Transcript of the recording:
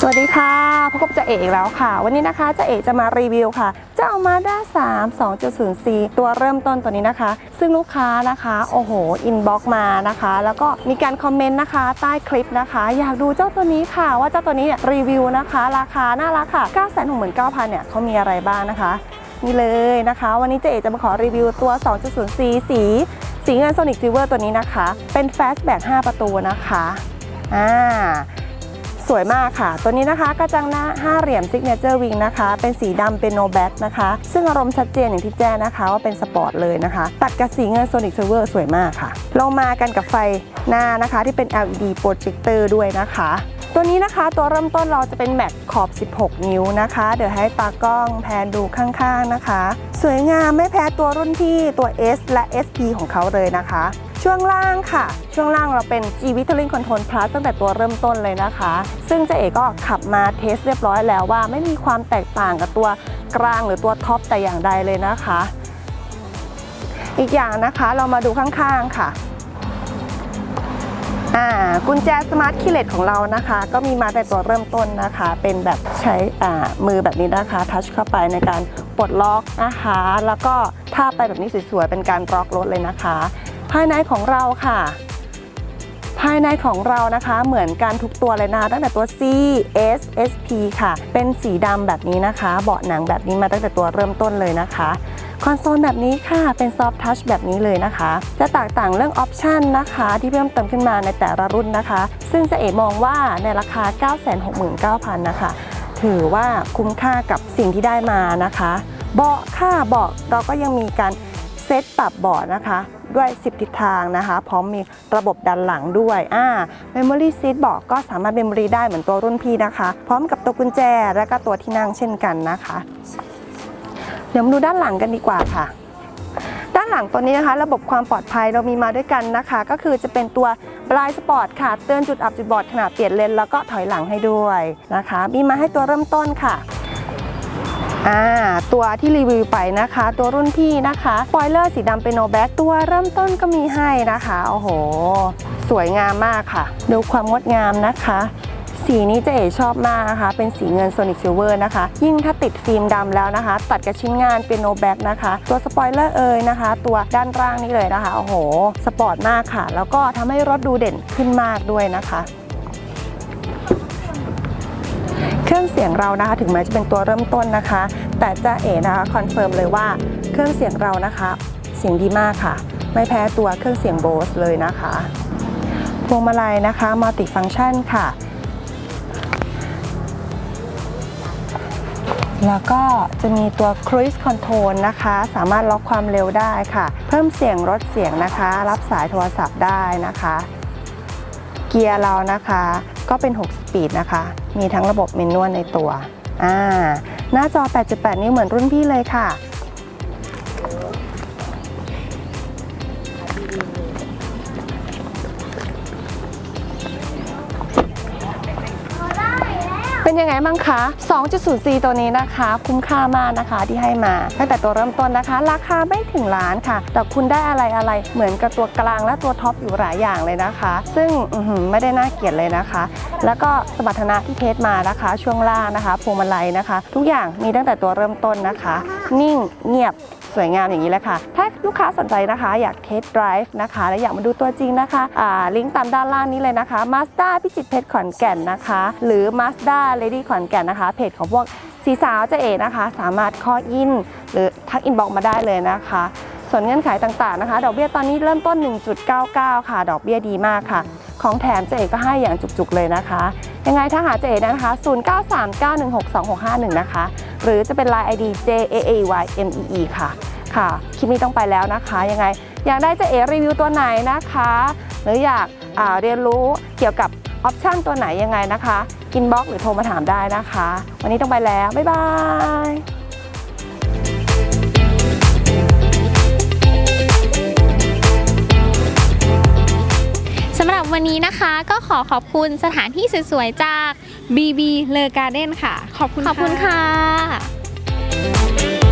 สวัสดีค่ะพบกับเจ๊เอกแล้วค่ะ วันนี้นะคะเจ๊เอกจะมารีวิวค่ะเจ้ามาด้า3 2.0C ตัวเริ่มต้นตัวนี้นะคะ ซึ่งลูกค้านะคะโอ้โหอินบ็อกมานะคะ แล้วก็มีการคอมเมนต์นะคะ ใต้คลิปนะคะ อยากดูเจ้าตัวนี้ค่ะ ว่าเจ้าตัวนี้เนี่ยรีวิวนะคะ ราคาน่ารักค่ะ 969,000เนี่ยเขามีอะไรบ้างนะคะนี่เลยนะคะ วันนี้เจ๊เอกจะมาขอรีวิวตัว 2.0C สี สีเงิน Sonic Silver ตัวนี้นะคะ เป็น Fastback 5ประตูนะคะ อ่าสวยมากค่ะ ตัวนี้นะคะกระจังหน้า5เหลี่ยมซิกเนเจอร์วิงนะคะ เป็นสีดำเป็นโนแบ็นะคะ ซึ่งอารมณ์ชัดเจนอย่างที่แจ้งนะคะ ว่าเป็นสปอร์ตเลยนะคะ ตัดกับสีเงินโซนิกเซเวอร์สวยมากค่ะ ลงมากันกับไฟหน้านะคะ ที่เป็น LED โปรเจคเตอร์ด้วยนะคะ ตัวนี้นะคะตัวเริ่มต้นเราจะเป็นแม็กขอบ 16 นิ้วนะคะ เดี๋ยวให้ตากล้องแพนดูข้างๆนะคะ สวยงามไม่แพ้ตัวรุ่นพี่ตัว S และ SP ของเขาเลยนะคะ ช่วงล่างค่ะ ช่วงล่างเราเป็น G v i t a l i n Control Plus ตั้งแต่ตัวเริ่มต้นเลยนะคะ ซึ่งเจ๊เอกก็ขับมาเทสเรียบร้อยแล้วว่าไม่มีความแตกต่างกับตัวกลางหรือตัวท็อปแต่อย่างใดเลยนะคะ อีกอย่างนะคะเรามาดูข้างๆค่ะ อ่ากุญแจสมาร์ทคีย์เลตของเรานะคะ ก็มีมาแต่ตัวเริ่มต้นนะคะ เป็นแบบใช้อ่ามือแบบนี้นะคะทัชเข้าไปในการปลดล็อกนะคะ แล้วก็ท่าไปแบบนี้สวยๆเป็นการล็อกรถเลยนะคะ ภายในของเราค่ะ ภายในของเรานะคะเหมือนกันทุกตัวเลยนะคะตั้งแต่ตัว C S S P ค่ะ เป็นสีดำแบบนี้นะคะ เบาะหนังแบบนี้มาตั้งแต่ตัวเริ่มต้นเลยนะคะคอนโซลแบบนี้ค่ะ เป็นซอฟทัชแบบนี้เลยนะคะ จะแตกต่างเรื่องออปชันนะคะ ที่เพิ่มเติมขึ้นมาในแต่ละรุ่นนะคะ ซึ่งเจะเอ๋มองว่าในราคา 969,000 นะคะ ถือว่าคุ้มค่ากับสิ่งที่ได้มานะคะ เบาะค่าเบาะเราก็ยังมีการ เซตปรับเบาะนะคะ ด้วย 10 ทิศทางนะคะ พร้อมมีระบบดันหลังด้วยอ่า Memory Seat เบาะก็สามารถ Memory ได้เหมือนตัวรุ่นพี่นะคะ พร้อมกับตัวกุญแจและก็ตัวที่นั่งเช่นกันนะคะ เดี๋ยวมาดูด้านหลังกันดีกว่าค่ะด้านหลังตัวนี้นะคะ ระบบความปลอดภัยเรามีมาด้วยกันนะคะ ก็คือจะเป็นตัว Blind Spot ค่ะ เตือนจุดอับจุดบอดขณะเปลี่ยนเลนแล้วก็ถอยหลังให้ด้วยนะคะ มีมาให้ตัวเริ่มต้นค่ะ อ่าตัวที่รีวิวไปนะคะ ตัวรุ่นพี่นะคะสปอยเลอร์สีดำเป็นโนแบ็กตัวเริ่มต้นก็มีให้นะคะโอ้โห สวยงามมากค่ะ ดูความงดงามนะคะ สีนี้เจ๊เอ๋ชอบมากนะคะ เป็นสีเงิน Sonic Silver นะคะ ยิ่งถ้าติดฟิล์มดำแล้วนะคะ ตัดกับชิ้นงานเป็นโนแบ็กนะคะ ตัวสปอยเลอร์เอยนะคะ ตัวด้านล่างนี้เลยนะคะโอ้โห สปอร์ตมากค่ะ แล้วก็ทำให้รถดูเด่นขึ้นมากด้วยนะคะ รื่องเสียงเรานะคะ ถึงแม้จะเป็นตัวเริ่มต้นนะคะ แต่จะเอ๋นะคะคอนเฟิร์มเลยว่าเครื่องเสียงเรานะคะเสียงดีมากค่ะ ไม่แพ้ตัวเครื่องเสียงโบสเลยนะคะพวงมาลัยนะคะมัลติฟังชันค่ะ แล้วก็จะมีตัว Cruise Control นะคะ สามารถล็อกความเร็วได้ค่ะ เพิ่มเสียงลดเสียงนะคะ รับสายโทรศัพท์ได้นะคะ เกียร์เรานะคะ ก็เป็น 6 สปีดนะคะ มีทั้งระบบเมนนวลในตัว อ่า หน้าจอ 8.8 นิ้วเหมือนรุ่นพี่เลยค่ะ เป็นยังไงบ้างคะ 2.0C ตัวนี้นะคะ คุ้มค่ามากนะคะที่ให้มา ตั้งแต่ตัวเริ่มต้นนะคะ ราคาไม่ถึงล้านค่ะ แต่คุณได้อะไรอะไรเหมือนกับตัวกลางและตัวท็อปอยู่หลายอย่างเลยนะคะ ซึ่งไม่ได้น่าเกลียดเลยนะคะ แล้วก็สมรรถนะที่เทสมานะคะ ช่วงล่างนะคะพวงมาลัยนะคะ ทุกอย่างมีตั้งแต่ตัวเริ่มต้นนะคะ นิ่งเงียบสวยงามอย่างนี้แหละค่ะ ถ้าลูกค้าสนใจนะคะ อยากเทสไดรฟ์นะคะ และอยากมาดูตัวจริงนะคะอ่าลิงก์ตามด้านล่างนี้เลยนะคะ Mazda พิจิตเพชรขอนแก่นนะคะ หรือ Mazda Lady ขอนแก่นนะคะ เพจของพวกสีสาวเจะเอนะคะ สามารถคออิน หรือทักอินบอกมาได้เลยนะคะ ส่วนเงื่อนไขต่างๆนะคะ ดอกเบี้ยตอนนี้เริ่มต้น 1.99 ค่ะ ดอกเบี้ยดีมากค่ะ ของแถมเจเอก็ให้อย่างจุกๆเลยนะคะ ยังไงถ้าหาเจเอนะคะ 0939162651 นะคะ หรือจะเป็น Line ID J A A Y M E E ค่ะ ค่ะคลิปนี้ต้องไปแล้วนะคะ ยังไง อยากได้เจเอรีวิวตัวไหนนะคะ หรืออยากเรียนรู้เกี่ยวกับออปชันตัวไหนยังไงนะคะอินบ็อกหรือโทรมาถามได้นะคะ วันนี้ต้องไปแล้ว บ๊ายบายสำหรับวันนี้นะคะก็ขอขอบคุณสถานที่สวยๆจาก BB Le Garden ค่ะ ขอบคุณขอบคุณค่ะคะ